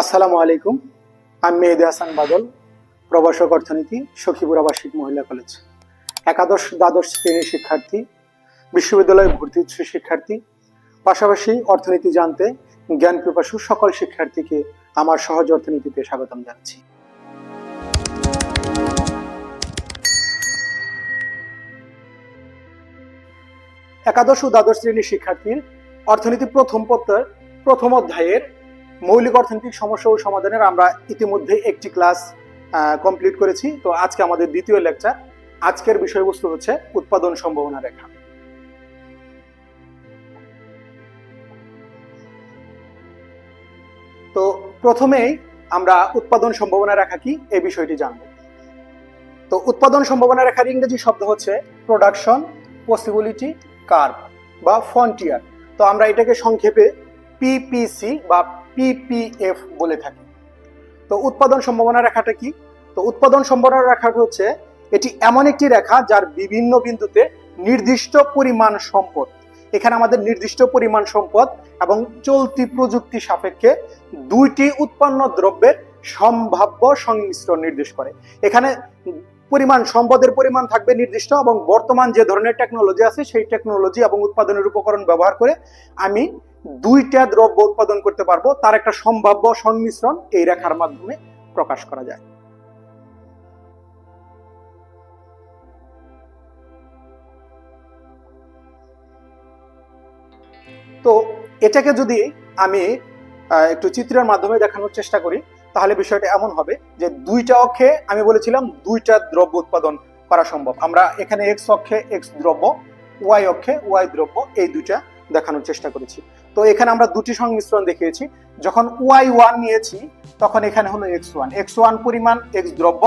আসসালামু আলাইকুম। আমি মেহেদি হাসান বাদল প্রবাসক অর্থনীতি, সখীপুর আবাসিক মহিলা কলেজ। একাদশ দ্বাদশ শ্রেণির শিক্ষার্থী, বিশ্ববিদ্যালয়ে ভর্তি শিক্ষার্থী, পাশাপাশি অর্থনীতি জানতে জ্ঞান পিপাসু সকল শিক্ষার্থীকে আমার সহজ অর্থনীতিতে স্বাগতম জানাচ্ছি। একাদশ ও দ্বাদশ শ্রেণির শিক্ষার্থীর অর্থনীতি প্রথম পত্রের প্রথম অধ্যায়ের মৌলিক অর্থনৈতিক সমস্যা ও সমাধানের আমরা ইতিমধ্যে একটি ক্লাস কমপ্লিট করেছি। তো আজকে আমাদের দ্বিতীয় লেকচার আজকের বিষয়বস্তু হচ্ছে উৎপাদন সম্ভাবনা রেখা। তো প্রথমেই আমরা উৎপাদন সম্ভাবনা রেখা কি এই বিষয়টি জানব। তো উৎপাদন সম্ভাবনা রেখার ইংরেজি শব্দ হচ্ছে প্রোডাকশন পসিবিলিটি কার্ভ বা ফন্টিয়ার তো আমরা এটাকে সংক্ষেপে পিপিসি বা পিপিএফ বলে থাকি। তো উৎপাদন সম্ভাবনা রেখাটা কি? তো উৎপাদন সম্ভাবনা রেখা হচ্ছে, এটি এমন একটি রেখা যার বিভিন্ন বিন্দুতে নির্দিষ্ট পরিমাণ সম্পদ। এখানে আমাদের নির্দিষ্ট পরিমাণ সম্পদ এবং চলতি প্রযুক্তি সাপেক্ষে দুইটি উৎপন্ন দ্রব্যের সম্ভাব্য সংমিশ্রণ নির্দেশ করে। এখানে পরিমাণ, সম্পদের পরিমাণ থাকবে নির্দিষ্ট এবং বর্তমান যে ধরনের টেকনোলজি আছে, সেই টেকনোলজি এবং উৎপাদনের উপকরণ ব্যবহার করে আমি দুইটা দ্রব্য উৎপাদন করতে পারব, তার একটা সম্ভাব্য সংমিশ্রণ এই রেখার মাধ্যমে প্রকাশ করা যায়। তো এটাকে যদি আমি একটু চিত্রের মাধ্যমে দেখানোর চেষ্টা করি, তাহলে বিষয়টা এমন হবে যে দুইটা অক্ষে আমি বলেছিলাম দুইটা দ্রব্য উৎপাদন করা সম্ভব। আমরা এখানে এক্স অক্ষে এক্স দ্রব্য ওয়াই অক্ষে ওয়াই দ্রব্য, এই দুইটা দেখানোর চেষ্টা করেছি। তো এখানে আমরা দুটি সংমিশ্রণ দেখিয়েছি। যখন ওয়াই ওয়ান নিয়েছি, তখন এখানে হলো এক্স ওয়ান এক্স ওয়ান পরিমাণ এক্স দ্রব্য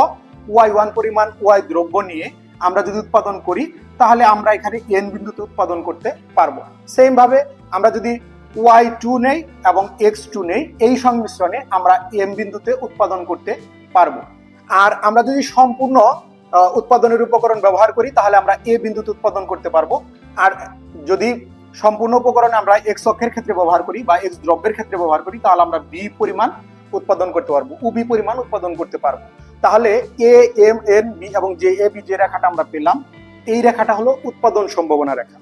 ওয়াই ওয়ান পরিমাণ ওয়াই দ্রব্য নিয়ে আমরা যদি উৎপাদন করি, তাহলে আমরা এখানে এন বিন্দুতে উৎপাদন করতে পারব। সেম ভাবে আমরা যদি ওয়াই টু নেই এবং এক্স টু নেই, এই সংমিশ্রণে আমরা এম বিন্দুতে উৎপাদন করতে পারব। আর আমরা যদি সম্পূর্ণ উৎপাদনের উপকরণ ব্যবহার করি, তাহলে আমরা এ বিন্দুতে উৎপাদন করতে পারব। আর যদি সম্পূর্ণ উপকরণ আমরা এক্স অক্ষের ক্ষেত্রে ব্যবহার করি বা এক্স দ্রব্যের ক্ষেত্রে ব্যবহার করি, তাহলে আমরা বি পরিমাণ উৎপাদন করতে পারব উবি পরিমাণ উৎপাদন করতে পারব। তাহলে এ এম এন বি এবং যে এ বি যে রেখাটা আমরা পেলাম। এই রেখাটা হলো উৎপাদন সম্ভাবনা রেখা।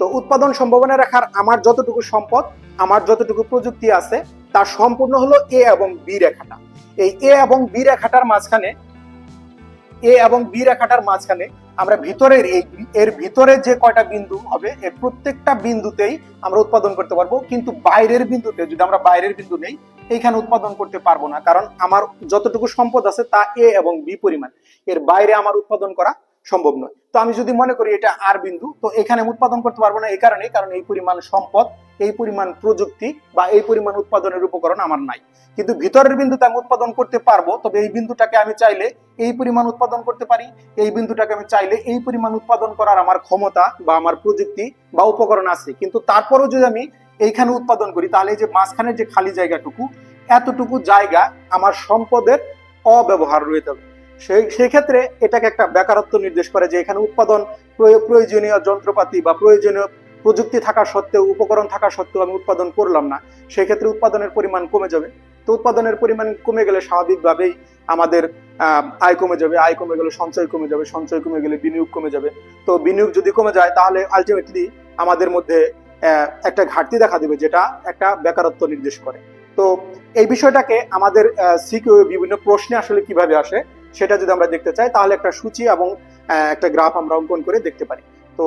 তো উৎপাদন সম্ভাবনা রেখার আমার যতটুকু সম্পদ, আমার যতটুকু প্রযুক্তি আছে তার সম্পূর্ণ হলো এ এবং বি রেখাটা। এই এ এবং বি রেখাটার মাঝখানে এ এবং বি রেখাটার মাঝখানে আমরা ভিতরের এই এর ভিতরে যে কয়টা বিন্দু হবে, এর প্রত্যেকটা বিন্দুতেই আমরা উৎপাদন করতে পারব। কিন্তু বাইরের বিন্দুতে, যদি আমরা বাইরের বিন্দু নেই, এইখানে উৎপাদন করতে পারব না। কারণ আমার যতটুকু সম্পদ আছে তা এ এবং বি পরিমাণ। এর বাইরে আমার উৎপাদন করা সম্ভব নয়। তো আমি যদি মনে করি এটা আর বিন্দু, তো এখানে উৎপাদন করতে পারব না এই কারণে কারণ এই পরিমাণ সম্পদ এই পরিমাণ প্রযুক্তি বা এই পরিমাণ উৎপাদনের উপকরণ আমার নাই। কিন্তু ভিতরের বিন্দুতে আমি উৎপাদন করতে পারব, তবে এই বিন্দুটাকে আমি চাইলে এই পরিমাণ উৎপাদন করতে পারি, এই বিন্দুটাকে আমি চাইলে এই পরিমাণ উৎপাদন করার আমার ক্ষমতা বা আমার প্রযুক্তি বা উপকরণ আছে। কিন্তু তারপরেও যদি আমি এইখানে উৎপাদন করি, তাহলে যে মাঝখানের যে খালি জায়গাটুকু, এতটুকু জায়গা আমার সম্পদের অব্যবহার রয়ে যাবে সেই সেই ক্ষেত্রে এটাকে একটা বেকারত্ব নির্দেশ করে যে এখানে উৎপাদন প্রয়- প্রয়োজনীয় যন্ত্রপাতি বা প্রয়োজনীয় প্রযুক্তি থাকা সত্ত্বেও, উপকরণ থাকা সত্ত্বেও আমি উৎপাদন করলাম না। সেই ক্ষেত্রে উৎপাদনের পরিমাণ কমে যাবে। তো উৎপাদনের পরিমাণ কমে গেলে স্বাভাবিকভাবেই আমাদের আয় কমে যাবে। আয় কমে গেলে সঞ্চয় কমে যাবে। সঞ্চয় কমে গেলে বিনিয়োগ কমে যাবে। তো বিনিয়োগ যদি কমে যায়, তাহলে আলটিমেটলি আমাদের মধ্যে একটা ঘাটতি দেখা দেবে যেটা একটা বেকারত্ব নির্দেশ করে। তো এই বিষয়টাকে আমাদের সিকিউ বিভিন্ন প্রশ্নে আসলে কীভাবে আসে, সেটা যদি আমরা দেখতে চাই, তাহলে একটা সূচি এবং একটা গ্রাফ আমরা অঙ্কন করে দেখতে পারি। তো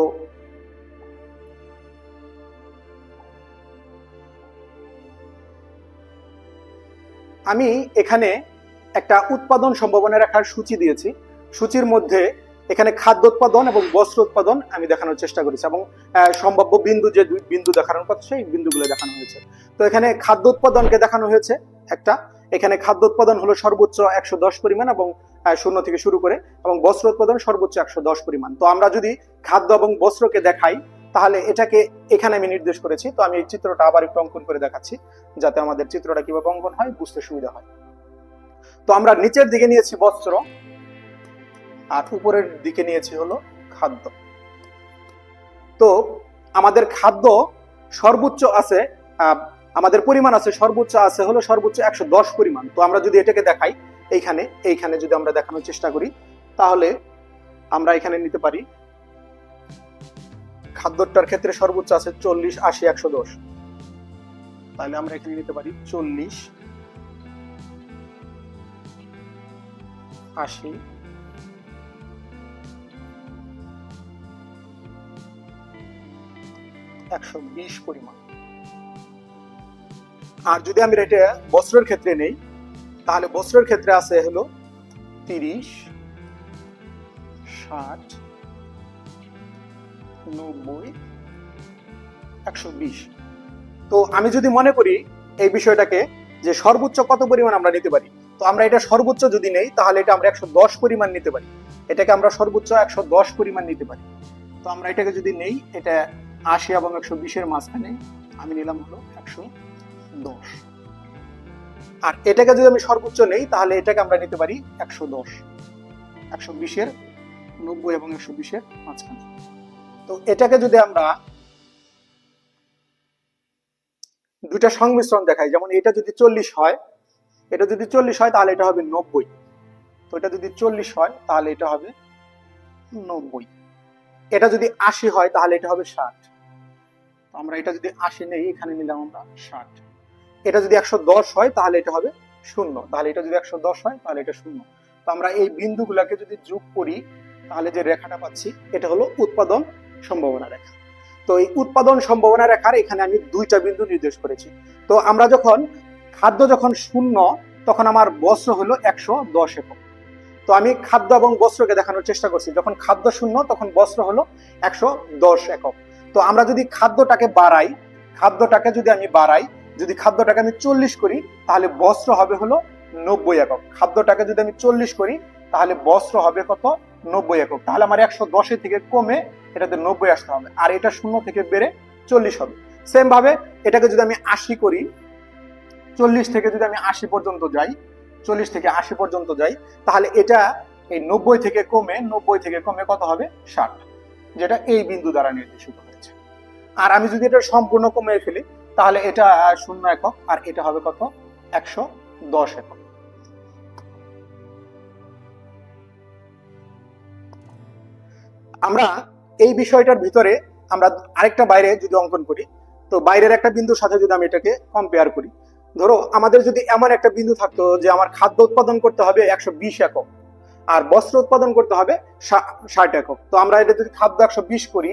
আমি এখানে একটা উৎপাদন সম্ভাবনা রেখার সূচি দিয়েছি। সূচির মধ্যে এখানে খাদ্য উৎপাদন এবং বস্ত্র উৎপাদন আমি দেখানোর চেষ্টা করেছি এবং সম্ভাব্য বিন্দু যে বিন্দু দেখানোর কথা, সেই বিন্দুগুলো দেখানো হয়েছে। তো এখানে খাদ্য উৎপাদনকে দেখানো হয়েছে একটা। এখানে খাদ্য উৎপাদন হলো সর্বোচ্চ একশো দশ পরিমাণ এবং শূন্য থেকে শুরু করে এবং বস্ত্র উৎপাদন সর্বোচ্চ একশো দশ পরিমাণ। তো আমরা যদি খাদ্য এবং বস্ত্রকে দেখাই তাহলে এটাকে এখানে আমি নির্দেশ করেছি। তো আমি এই চিত্রটা আবার একটু অঙ্কন করে দেখাচ্ছি, যাতে আমাদের চিত্রটা কীভাবে অঙ্কন হয় বুঝতে সুবিধা হয়। তো আমরা নিচের দিকে নিয়েছি বস্ত্র, আর উপরের দিকে নিয়েছি হলো খাদ্য। তো আমাদের খাদ্য সর্বোচ্চ আছে আমাদের পরিমাণ আছে সর্বোচ্চ আছে হলো সর্বোচ্চ একশো দশ পরিমাণ। তো আমরা যদি এটাকে দেখাই, এইখানে এইখানে যদি আমরা দেখানোর চেষ্টা করি, তাহলে আমরা এখানে নিতে পারি খাদ্যটার ক্ষেত্রে সর্বোচ্চ আছে চল্লিশ, আশি, একশো দশ। তাহলে আমরা এখানে নিতে পারি চল্লিশ, আশি, একশো বিশ পরিমাণ। আর যদি আমি এটা বস্ত্রের ক্ষেত্রে নেই, তাহলে বস্ত্রের ক্ষেত্রে আছে হলো তিরিশ, ষাট নব্বই একশো বিশ। তো আমি যদি মনে করি এই বিষয়টাকে যে সর্বোচ্চ কত পরিমাণ আমরা নিতে পারি? তো আমরা এটা সর্বোচ্চ যদি নেই, তাহলে এটা আমরা একশো দশ পরিমাণ নিতে পারি। এটাকে আমরা সর্বোচ্চ একশো দশ পরিমাণ নিতে পারি। তো আমরা এটাকে যদি নেই, এটা আশি এবং একশো বিশের মাঝখানে, আমি নিলাম হলো একশো দশ। আর এটাকে যদি আমি সর্বোচ্চ নেই, তাহলে এটাকে আমরা নিতে পারি একশো দশ। একশো বিশের নব্বই এবং একশো বিশের মাঝখানে। তো এটাকে যদি আমরা দুটা সংমিশ্রণ দেখাই, যেমন এটা যদি চল্লিশ হয়, এটা যদি চল্লিশ হয় তাহলে এটা হবে নব্বই। তো এটা যদি চল্লিশ হয় তাহলে এটা হবে নব্বই। এটা যদি আশি হয় তাহলে এটা হবে ষাট। আমরা এটা যদি আশি নেই, এখানে নিলাম আমরা ষাট। এটা যদি একশো দশ হয় তাহলে এটা হবে শূন্য। তাহলে এটা যদি একশো দশ হয় তাহলে এটা শূন্য। তো আমরা এই বিন্দুগুলাকে যদি যোগ করি, তাহলে যে রেখাটা পাচ্ছি, এটা হলো উৎপাদন সম্ভাবনা রেখা। তো এই উৎপাদন সম্ভাবনা রেখার এখানে আমি দুইটা বিন্দু নির্দেশ করেছি। তো আমরা যখন, খাদ্য যখন শূন্য, তখন আমার বস্ত্র হলো একশো দশ একক। তো আমি খাদ্য এবং বস্ত্রকে দেখানোর চেষ্টা করছি। যখন খাদ্য শূন্য, তখন বস্ত্র হলো একশো দশ একক। তো আমরা যদি খাদ্যটাকে বাড়াই, খাদ্যটাকে যদি আমি বাড়াই, যদি খাদ্যটাকে আমি চল্লিশ করি, তাহলে বস্ত্র হবে হলো নব্বই একক। খাদ্যটাকে যদি আমি চল্লিশ করি, তাহলে বস্ত্র হবে কত? নব্বই একক। তাহলে আমার একশো দশের থেকে কমে এটাতে নব্বই আসতে হবে। আর এটা শূন্য থেকে বেড়ে চল্লিশ হবে। সেম ভাবে এটাকে যদি আমি আশি করি, চল্লিশ থেকে যদি আমি আশি পর্যন্ত যাই, চল্লিশ থেকে আশি পর্যন্ত যাই, তাহলে এটা এই নব্বই থেকে কমে, নব্বই থেকে কমে কত হবে? ষাট। যেটা এই বিন্দু দ্বারা নির্দেশিত হয়েছে। আর আমি যদি এটা সম্পূর্ণ কমে ফেলি, তাহলে এটা শূন্য একক, আর এটা হবে কত? একশো দশ একক। আমরা এই বিষয়টার ভিতরে আমরা আরেকটা বাইরে যদি অঙ্কন করি, তো বাইরের একটা বিন্দুর সাথে যদি আমি এটাকে কম্পেয়ার করি, ধরো আমাদের যদি এমন একটা বিন্দু থাকতো যে আমার খাদ্য উৎপাদন করতে হবে একশো বিশ একক আর বস্ত্র উৎপাদন করতে হবে ষাট একক। তো আমরা এটা যদি খাদ্য একশো বিশ করি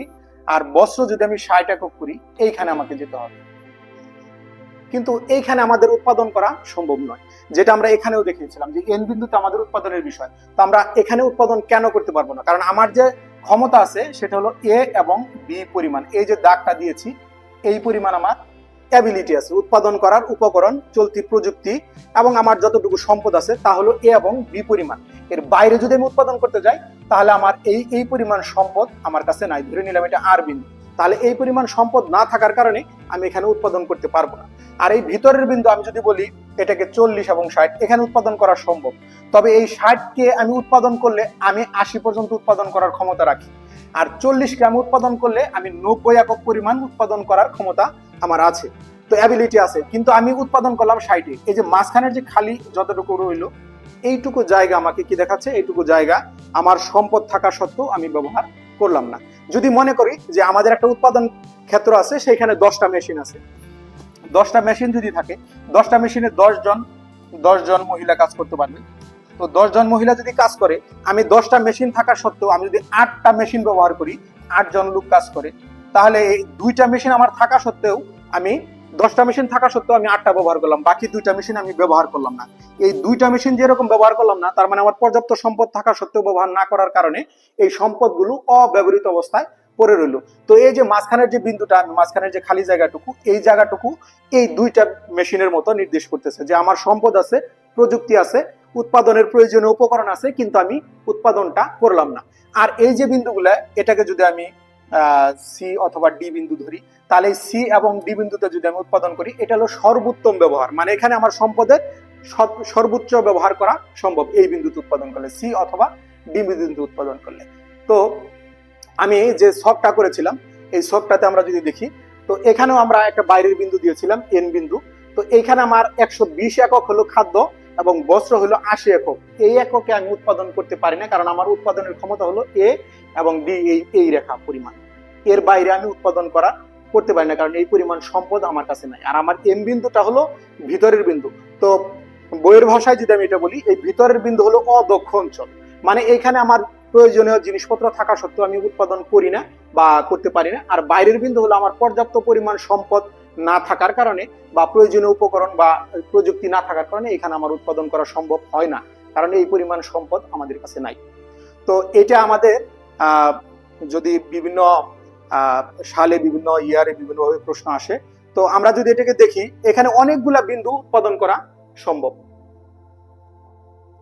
আর বস্ত্র যদি আমি ষাট একক করি, এইখানে আমাকে যেতে হবে। কিন্তু এইখানে আমাদের উৎপাদন করা সম্ভব নয়। যেটা আমরা এখানেও দেখিয়েছিলাম যে এন বিন্দুতে আমাদের উৎপাদনের বিষয়। তো আমরা এখানে উৎপাদন কেন করতে পারব না? কারণ আমার যে ক্ষমতা আছে, সেটা হলো এ এবং বি পরিমাণ। এই যে দাগটা দিয়েছি, এই পরিমাণ আমার অ্যাবিলিটি আছে। উৎপাদন করার উপকরণ, চলতি প্রযুক্তি এবং আমার যতটুকু সম্পদ আছে, তা হলো এ এবং বি পরিমাণ। এর বাইরে যদি আমি উৎপাদন করতে যাই, তাহলে আমার এই এই পরিমাণ সম্পদ আমার কাছে নাই। ধরে নিলাম এটা আর বিন্দু। তাহলে এই পরিমাণ সম্পদ না থাকার কারণে আমি এখানে উৎপাদন করতে পারব না। আর এই ভিতরের বিন্দু আমি যদি বলি, এটাকে চল্লিশ এবং ষাট, এখানে উৎপাদন করা সম্ভব। তবে এই ষাটকে আমি উৎপাদন করলে আমি আশি পর্যন্ত উৎপাদন করার ক্ষমতা রাখি। আর চল্লিশ গ্রাম উৎপাদন করলে আমি নব্বই একক পরিমাণ উৎপাদন করার ক্ষমতা আমার আছে। তো অ্যাবিলিটি আছে। কিন্তু আমি উৎপাদন করলাম ষাটে। এই যে মাঝখানের যে খালি যতটুকু রইল, এইটুকু জায়গা আমাকে কি দেখাচ্ছে? এইটুকু জায়গা আমার সম্পদ থাকা সত্ত্বেও আমি ব্যবহার করলাম না। যদি মনে করি যে আমাদের একটা উৎপাদন ক্ষেত্র আছে, সেইখানে দশটা মেশিন আছে। দশটা মেশিন যদি থাকে, দশটা মেশিনে দশ জন দশ জন মহিলা কাজ করতে পারবে। তো দশ জন মহিলা যদি কাজ করে, আমি দশটা মেশিন থাকা সত্ত্বেও আমি যদি আটটা মেশিন ব্যবহার করি আট জন লোক কাজ করে, তাহলে এই দুইটা মেশিন আমার থাকা সত্ত্বেও আমি দশটা মেশিন থাকা সত্ত্বেও আমি আটটা ব্যবহার করলাম, বাকি দুইটা মেশিন আমি ব্যবহার করলাম না। এই দুইটা মেশিন যেরকম ব্যবহার করলাম না, তার মানে আমার পর্যাপ্ত সম্পদ থাকা সত্ত্বেও ব্যবহার না করার কারণে এই সম্পদগুলো অব্যবহৃত অবস্থায় পড়ে রইল। তো এই যে মাঝখানের যে বিন্দুটা মাঝখানের যে খালি জায়গাটুকু, এই জায়গাটুকু এই দুইটা মেশিনের মতো নির্দেশ করতেছে যে আমার সম্পদ আছে, প্রযুক্তি আছে, উৎপাদনের প্রয়োজনীয় উপকরণ আছে, কিন্তু আমি উৎপাদনটা করলাম না। আর এই যে বিন্দুগুলা, এটাকে যদি আমি সি অথবা ডি বিন্দু ধরি, তাহলে সি এবং ডি বিন্দুতে যদি আমি উৎপাদন করি, এটা হলো সর্বোত্তম ব্যবহার। মানে এখানে আমার সম্পদের সর্বোচ্চ ব্যবহার করা সম্ভব এই বিন্দুতে উৎপাদন করলে সি অথবা ডি বিন্দুতে উৎপাদন করলে। তো আমি যে শখটা করেছিলাম, এই শখটাতে আমরা যদি দেখি, তো এখানেও আমরা একটা বাইরের বিন্দু দিয়েছিলাম এন বিন্দু। তো এখানে আমার একশো বিশ একক হলো খাদ্য এবং বস্ত্র হলো আশি একক। এই এককে আমি উৎপাদন করতে পারি না, কারণ আমার উৎপাদনের ক্ষমতা হলো এ এবং ডি এই এই রেখা পরিমাণ। এর বাইরে আমি উৎপাদন করা করতে পারি না, কারণ এই পরিমাণ সম্পদ আমার কাছে নাই। আর আমার এম বিন্দুটা হলো ভিতরের বিন্দু। তো বইয়ের ভাষায় যদি আমি এটা বলি, এই ভিতরের বিন্দু হলো অদক্ষ অঞ্চল। মানে এখানে আমার প্রয়োজনীয় জিনিসপত্র থাকা সত্ত্বেও আমি উৎপাদন করি না বা করতে পারি না। আর বাইরের বিন্দু হলো আমার পর্যাপ্ত পরিমাণ সম্পদ না থাকার কারণে বা প্রয়োজনীয় উপকরণ বা প্রযুক্তি না থাকার কারণে এখানে আমার উৎপাদন করা সম্ভব হয় না। কারণ এই পরিমাণ সম্পদ আমাদের কাছে নাই। তো এটা আমাদের যদি বিভিন্ন সালে বিভিন্ন ইয়ারে বিভিন্নভাবে প্রশ্ন আসে, তো আমরা যদি এটাকে দেখি, এখানে অনেকগুলা বিন্দু উৎপাদন করা সম্ভব।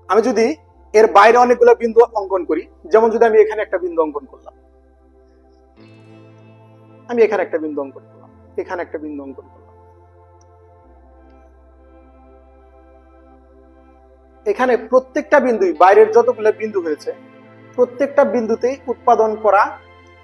আমি যদি এর বাইরে অনেকগুলো বিন্দু অঙ্কন করি, যেমন যদি আমি এখানে একটা বিন্দু অঙ্কন করলাম। আমি এখানে একটা বিন্দু অঙ্কন করলাম, এখানে একটা বিন্দু অঙ্কন করলাম। এখানে প্রত্যেকটা বিন্দুই, বাইরের যতগুলো বিন্দু হয়েছে প্রত্যেকটা বিন্দুতেই উৎপাদন করা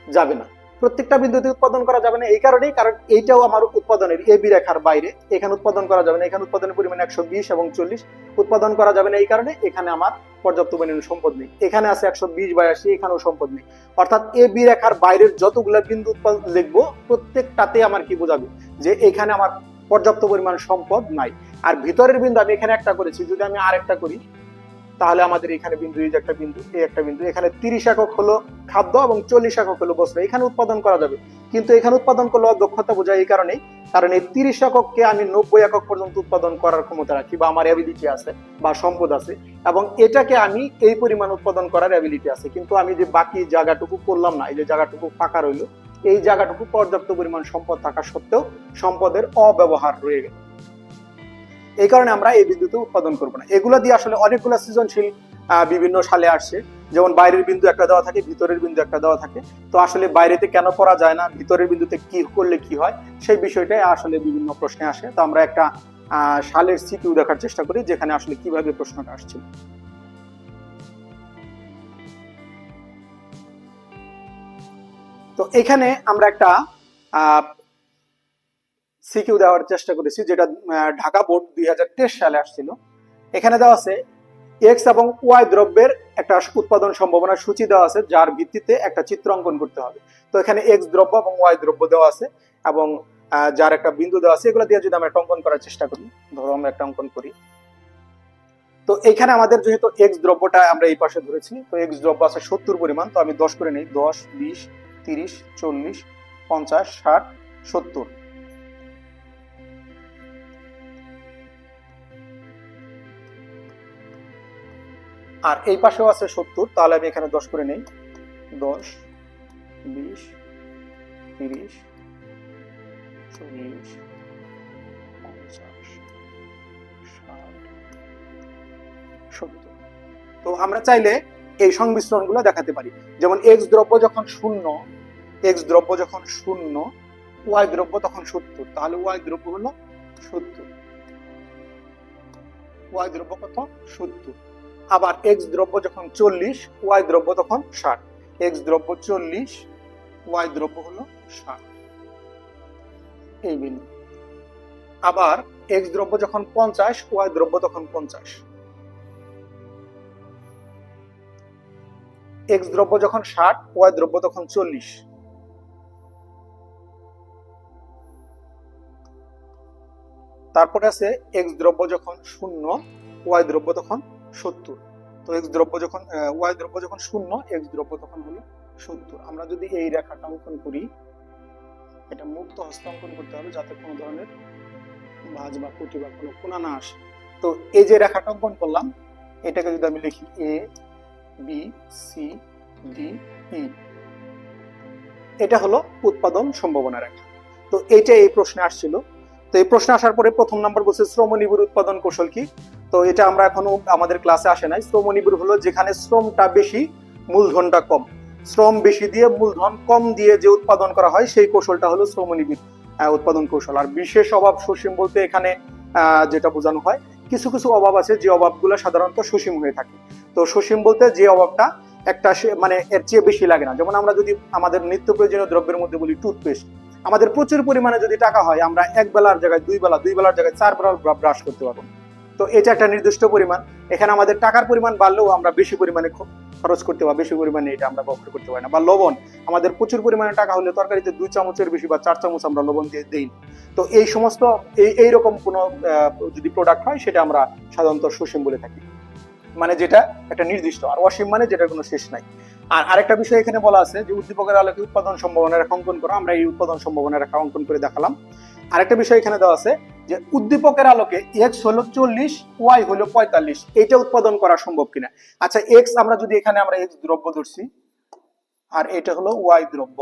যাবে না। প্রত্যেকটা বিন্দুতে উৎপাদন করা যাবে না এই কারণেই, কারণ এইটাও আমার উৎপাদনের এবি রেখার বাইরে। এখানে উৎপাদন করা যাবে না, এখানে উৎপাদনের পরিমাণ একশো বিশ এবং চল্লিশ। উৎপাদন করা যাবে না এই কারণে এখানে আমার পর্যাপ্ত পরিমাণ সম্পদ নেই। এখানে আছে একশো বিশ বায়াশি এখানেও সম্পদ নেই। অর্থাৎ এ বি রেখার বাইরের যতগুলো বিন্দু উৎপাদন লিখব প্রত্যেকটাতে আমার কি বোঝাবে? যে এখানে আমার পর্যাপ্ত পরিমাণ সম্পদ নাই। আর ভিতরের বিন্দু আমি এখানে একটা করেছি, যদি আমি আরেকটা করি তাহলে আমাদের এখানে বিন্দু, এই যে একটা বিন্দু, এই একটা বিন্দু। এখানে তিরিশ একক হলো খাদ্য এবং চল্লিশ একক হলো বস্ত্র। এখানে উৎপাদন করা যাবে। কিন্তু এখানে উৎপাদন করলে দক্ষতা বোঝায় এই কারণেই। কারণ এই তিরিশ একককে আমি নব্বই একক পর্যন্ত উৎপাদন করার ক্ষমতা রাখি বা আমার অ্যাবিলিটি আছে বা সম্পদ আছে। এবং এটাকে আমি এই পরিমাণ উৎপাদন করার অ্যাবিলিটি আছে। কিন্তু আমি যে বাকি জায়গাটুকু করলাম না, এই যে জায়গাটুকু ফাঁকা রইল, এই জায়গাটুকু পর্যাপ্ত পরিমাণ সম্পদ থাকা সত্ত্বেও সম্পদের অব্যবহার রয়ে গেল। এই কারণে আমরা এই বিন্দুতে উৎপাদন করব না। এগুলো দিয়ে আসলে অনেকগুলো সৃজনশীল বিভিন্ন সালে আসছে। যেমন বাইরের বিন্দু একটা দেওয়া থাকে, ভিতরের বিন্দু একটা দেওয়া থাকে। তো আসলে বাইরেতে কেন করা যায় না, ভিতরের বিন্দুতে কি করলে কি হয়, সেই বিষয়টাই আসলে বিভিন্ন প্রশ্নে আসে। তো আমরা একটা সালের সিকিউ দেখার চেষ্টা করি, যেখানে আসলে কীভাবে প্রশ্নটা আসছিল তো এখানে আমরা একটা সিকিউ দেওয়ার চেষ্টা করেছি, যেটা ঢাকা বোর্ড দুই সালে আসছিল। এখানে দেওয়া আছে এক্স এবং ওয়াই দ্রব্যের একটা উৎপাদন সম্ভাবনার সূচি দেওয়া আছে, যার ভিত্তিতে একটা চিত্র অঙ্কন করতে হবে। তো এখানে এক্স দ্রব্য এবং ওয়াই দ্রব্য দেওয়া আছে, এবং যার একটা বিন্দু দেওয়া আছে, এগুলো দিয়ে যদি আমরা একটা অঙ্কন করার চেষ্টা করি, ধরো আমরা একটা অঙ্কন করি। তো এখানে আমাদের যেহেতু এক্স দ্রব্যটা আমরা এই পাশে ধরেছি, তো এক্স দ্রব্য আছে সত্তর পরিমাণ, তো আমি দশ করে নিই, দশ, বিশ, তিরিশ, চল্লিশ, পঞ্চাশ, ষাট, সত্তর। আর এই পাশেও আছে সত্তর, তাহলে আমি এখানে দশ করে নেই। দশ, বিশ, তিরিশ, চল্লিশ সত্তর। তো আমরা চাইলে এই সংমিশ্রণগুলো দেখাতে পারি। যেমন এক্স দ্রব্য যখন শূন্য এক্স দ্রব্য যখন শূন্য ওয়াই দ্রব্য তখন সত্তর। তাহলে ওয়াই দ্রব্য হলো সত্তর। ওয়াই দ্রব্য কত? সত্তর। আবার এক্স দ্রব্য যখন চল্লিশ ওয়াই দ্রব্য তখন ষাট। এক্স দ্রব্য চল্লিশ ওয়াই দ্রব্য হলো ষাট। এই বিন্দু। আবার এক্স দ্রব্য যখন পঞ্চাশ ওয়াই দ্রব্য তখন পঞ্চাশ। এক্স দ্রব্য যখন ষাট ওয়াই দ্রব্য তখন চল্লিশ। তারপরে আছে এক্স দ্রব্য যখন শূন্য ওয়াই দ্রব্য তখন সত্তর। তো এক্স দ্রব্য যখন ওয়াই দ্রব্য যখন শূন্য এক্স দ্রব্য তখন হলো সত্তর। আমরা যদি এই রেখাটা অঙ্কন করি, এটা মুক্ত হস্তাঙ্কন করতে হবে যাতে কোনো ধরনের ভাঁজ বা কুটি বা কোনো কোনা না আসে। তো এই যে রেখাটা অঙ্কন করলাম, এটাকে যদি আমি লিখি A B C D E এটা হলো উৎপাদন সম্ভাবনা রেখা। তো এইটা এই প্রশ্নে আসছিল। তো এই প্রশ্ন আসার পরে প্রথম নাম্বার বলছে শ্রম উৎপাদন কৌশল কি? তো এটা আমরা এখনও আমাদের ক্লাসে আসে নাই। শ্রম নিবিড় হলো যেখানে শ্রমটা বেশি, মূলধনটা কম। শ্রম বেশি দিয়ে মূলধন কম দিয়ে যে উৎপাদন করা হয়, সেই কৌশলটা হলো শ্রম নিবিড় উৎপাদন কৌশল। আর বিশেষ অভাব সসীম বলতে এখানে যেটা বোঝানো হয়, কিছু কিছু অভাব আছে, যে অভাবগুলো সাধারণত সসীম হয়ে থাকে। তো সসীম বলতে যে অভাবটা একটা মানে এর চেয়ে বেশি লাগে না। যেমন আমরা যদি আমাদের নিত্য প্রয়োজনীয় দ্রব্যের মধ্যে বলি টুথপেস্ট আমাদের প্রচুর পরিমাণে যদি টাকা হয়, আমরা এক বেলার জায়গায় দুই বেলা দুই বেলার জায়গায় চার বেলা ব্রাশ করতে পারব। তো এটা একটা নির্দিষ্ট পরিমাণ। এখানে আমাদের টাকার পরিমাণ বাড়লেও আমরা বেশি পরিমাণে খরচ করতে পারি বেশি পরিমাণে এটা আমরা ব্যবহার করতে পারি না। বা লবণ, আমাদের প্রচুর পরিমাণে টাকা হলে তরকারিতে দুই চামচের বেশি বা চার চামচ আমরা লবণ দিয়ে দিই তো এই সমস্ত, এই এইরকম কোনো যদি প্রোডাক্ট হয়, সেটা আমরা সাধারণত সুসীম বলে থাকি। মানে যেটা একটা নির্দিষ্ট, আর অসীম মানে যেটার কোনো শেষ নাই। আর আরেকটা বিষয় এখানে বলা আছে যে উদ্দীপকের আলোকে উৎপাদন সম্ভাবনা রেখা অঙ্কন করো। আমরা এই উৎপাদন সম্ভাবনা রেখা অঙ্কন করে দেখালাম। আরেকটা বিষয় এখানে দেওয়া আছে যে উদ্দীপকের আলোকে এক্স হলো চল্লিশ ওয়াই হলো পঁয়তাল্লিশ। এটা উৎপাদন করা সম্ভব কিনা? আচ্ছা এক্স আমরা যদি এখানে আমরা এক্স দ্রব্য ধরছি, আর এটা হলো ওয়াই দ্রব্য।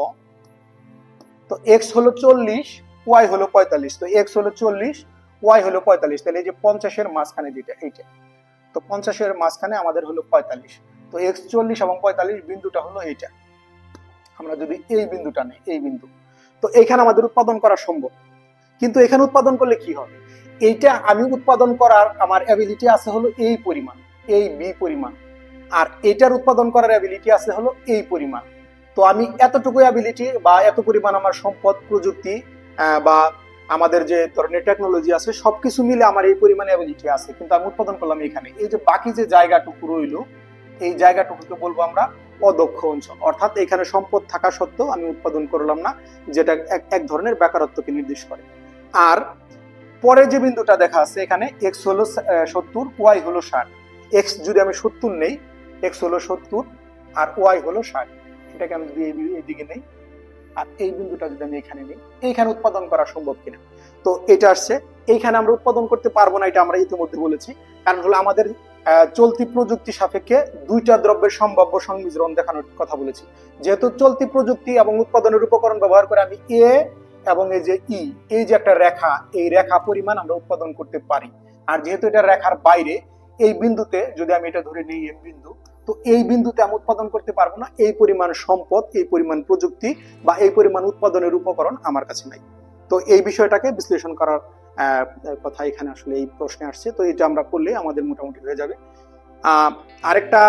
তো এক্স হলো চল্লিশ ওয়াই হলো পঁয়তাল্লিশ। তো এক্স হলো চল্লিশ ওয়াই হলো পঁয়তাল্লিশ। তাহলে এই যে পঞ্চাশের মাঝখানে যেটা, এইটা। তো পঞ্চাশের মাঝখানে আমাদের হলো পঁয়তাল্লিশ। তো এক্স চল্লিশ এবং পঁয়তাল্লিশ বিন্দুটা হলো এইটা। আমরা যদি এই বিন্দুটা নেই, এই বিন্দু। তো এইখানে আমাদের উৎপাদন করা সম্ভব। কিন্তু এখানে উৎপাদন করলে কি হবে? এইটা আমি উৎপাদন করার আমার অ্যাবিলিটি আছে হলো এই পরিমাণ, এই বি পরিমাণ। আর এটার উৎপাদন করার অ্যাবিলিটি আছে হলো এই পরিমাণ। তো আমি এতটুকু অ্যাবিলিটি বা এত পরিমাণ আমার সম্পদ, প্রযুক্তি বা আমাদের যে ধরনের টেকনোলজি আছে, সবকিছু মিলে আমার এই পরিমাণে অ্যাবিলিটি আছে। কিন্তু আমি উৎপাদন করলাম এখানে। এই যে বাকি যে জায়গাটুকু রইল, এই জায়গাটুকুকে বলব আমরা অদক্ষ অঞ্চল। অর্থাৎ এখানে সম্পদ থাকা সত্ত্বেও আমি উৎপাদন করলাম না, যেটা এক ধরনের বেকারত্বকে নির্দেশ করে। আর পরে যে বিন্দুটা দেখা আছে, এখানে এক্স হলো সত্তর ওয়াই হলো ষাট। এক্স যদি আমি সত্তর নেই এক্স হলো সত্তর আর ওয়াই হলো ষাট। এটাকে আমি যদি এইদিকে নেই, আর এই বিন্দুটা যদি আমি এখানে নিই, এইখানে উৎপাদন করা সম্ভব কিনা? তো এটা আসছে। এইখানে আমরা উৎপাদন করতে পারব না, এটা আমরা ইতিমধ্যে বলেছি। কারণ হলো আমাদের চলতি প্রযুক্তি সাপেক্ষে দুইটা দ্রব্যের সম্ভাব্য সংমিশ্রণ দেখানোর কথা বলেছি। যেহেতু চলতি প্রযুক্তি এবং উৎপাদনের উপকরণ ব্যবহার করে আমি এ এবং এই যে ই, এই যে একটা রেখা, এই রেখা পরিমাণ আমরা উৎপাদন করতে পারি। আর যেহেতু এটা রেখার বাইরে, এই বিন্দুতে যদি আমি এটা ধরে নিই এম বিন্দু, তো এই বিন্দুতে আমি উৎপাদন করতে পারব না। এই পরিমাণ সম্পদ, এই পরিমাণ প্রযুক্তি বা এই পরিমাণ উৎপাদনের উপকরণ আমার কাছে নাই। তো এই বিষয়টাকে বিশ্লেষণ করার কথা এখানে আসলে এই প্রশ্নে আসছে। তো এটা আমরা করলে আমাদের মোটামুটি হয়ে যাবে। আরেকটা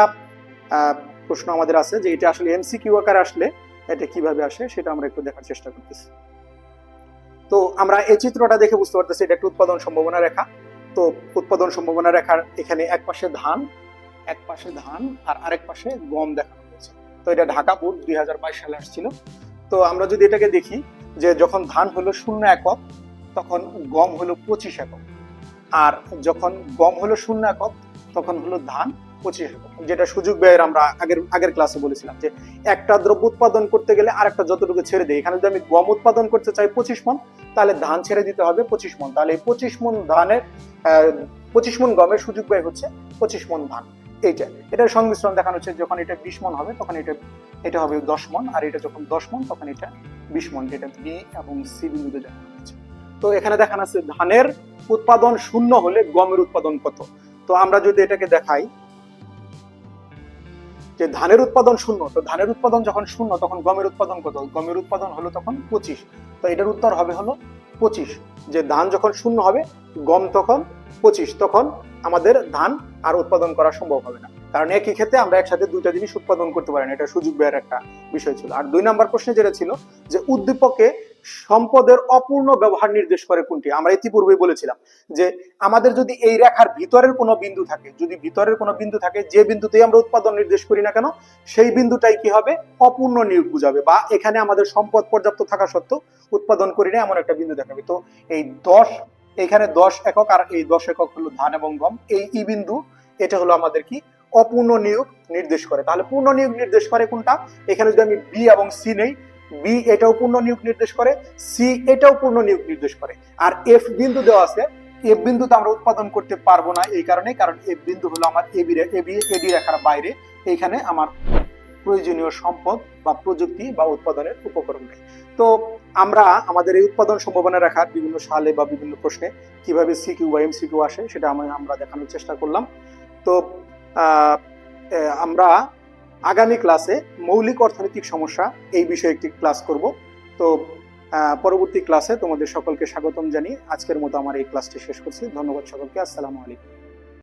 প্রশ্ন আমাদের আছে যে এটা আসলে এমসিকিউ আকারে আসলে এটা কীভাবে আসে, সেটা আমরা একটু দেখার চেষ্টা করতেছি। তো আমরা এই চিত্রটা দেখে বুঝতে পারতেছি এটা একটা উৎপাদন সম্ভাবনা রেখা। তো উৎপাদন সম্ভাবনা রেখার এখানে এক পাশে ধান, এক পাশে ধান আর আরেক পাশে গম দেখানো হয়েছে। তো এটা ঢাকা বোর্ড দুই হাজার সালে আসছিল। তো আমরা যদি এটাকে দেখি যে যখন ধান হলো শূন্য একক, তখন গম হলো পঁচিশ একক। আর যখন গম হলো শূন্য একক, তখন হলো ধান পঁচিশ একক। যেটা সুযোগ ব্যয়ের আমরা আগের আগের ক্লাসে বলেছিলাম যে একটা দ্রব্য উৎপাদন করতে গেলে আরেকটা যতটুকু ছেড়ে দেয়। এখানে যদি আমি গম উৎপাদন করতে চাই পঁচিশ মন তাহলে ধান ছেড়ে দিতে হবে পঁচিশ মন। তাহলে এই পঁচিশ মন ধানের পঁচিশ মন গমের সুযোগ ব্যয় হচ্ছে পঁচিশ মন ধান। এইটা এটার সংমিশ্রণ দেখানো হচ্ছে, যখন এটা বিশ মন হবে, তখন এটা এটা হবে দশ মন, আর এটা যখন দশ মন, তখন এটা বিশ মন, যেটা বি এবং সি বিন্দুতে দেখানো হচ্ছে। তো এখানে দেখানো আছে ধানের উৎপাদন শূন্য হলে গমের উৎপাদন কত। তো আমরা যদি এটাকে দেখাই যে ধানের উৎপাদন শূন্য, তো ধানের উৎপাদন যখন শূন্য, তখন গমের উৎপাদন কত? গমের উৎপাদন হলো তখন পঁচিশ। তো এটার উত্তর হবে হলো পঁচিশ। যে ধান যখন শূন্য হবে, গম তখন পঁচিশ। তখন আমাদের ধান আর উৎপাদন করা সম্ভব হবে না। কারণ একই ক্ষেত্রে আমরা একসাথে দুইটা জিনিস উৎপাদন করতে পারি না। এটা সুযোগ ব্যয়ের একটা বিষয় ছিল। আর দুই নাম্বার প্রশ্নে যেটা ছিল যে উদ্দীপকে সম্পদের অপূর্ণ ব্যবহার নির্দেশ করে কোনটি? আমরা ইতিপূর্বেই বলেছিলাম যে আমাদের যদি এই রেখার ভিতরের কোনো বিন্দু থাকে, যদি ভিতরের কোনো বিন্দু থাকে, যে বিন্দুতেই আমরা উৎপাদন নির্দেশ করি না কেন, সেই বিন্দুটাই কি হবে? অপূর্ণ নিয়োগ বুঝাবে বা এখানে আমাদের সম্পদ পর্যাপ্ত থাকা সত্ত্বেও উৎপাদন করি না এমন একটা বিন্দু দেখাবে। তো এই দশ, এখানে দশ একক আর এই দশ একক হলো ধান এবং গম। এই ই বিন্দু, এটা হলো আমাদের কি? অপূর্ণ নিয়োগ নির্দেশ করে। তাহলে পূর্ণ নিয়োগ নির্দেশ করে কোনটা? এখানে যদি আমি বি এবং সি নেই বি এটাও পূর্ণ নিয়োগ নির্দেশ করে সি এটাও পূর্ণ নিয়োগ নির্দেশ করে। আর এফ বিন্দু দেওয়া আছে এফ বিন্দুতে আমরা উৎপাদন করতে পারব না এই কারণে, কারণ এফ বিন্দু হলো আমার এবি এবি এডি রেখার বাইরে। এইখানে আমার প্রয়োজনীয় সম্পদ বা প্রযুক্তি বা উৎপাদনের উপকরণ নেই। তো আমরা আমাদের এই উৎপাদন সম্ভাবনা রাখার বিভিন্ন সালে বা বিভিন্ন প্রশ্নে কীভাবে সিকিউ বা এমসিকিউ আসে, সেটা আমি- আমরা দেখানোর চেষ্টা করলাম। তো আমরা আগামী ক্লাসে মৌলিক অর্থনৈতিক সমস্যা এই বিষয়ে একটি ক্লাস করব। তো পরবর্তী ক্লাসে তোমাদের সকলকে স্বাগতম জানিয়ে আজকের মতো আমার এই ক্লাসটি শেষ করছি। ধন্যবাদ সকলকে। আসসালামু আলাইকুম।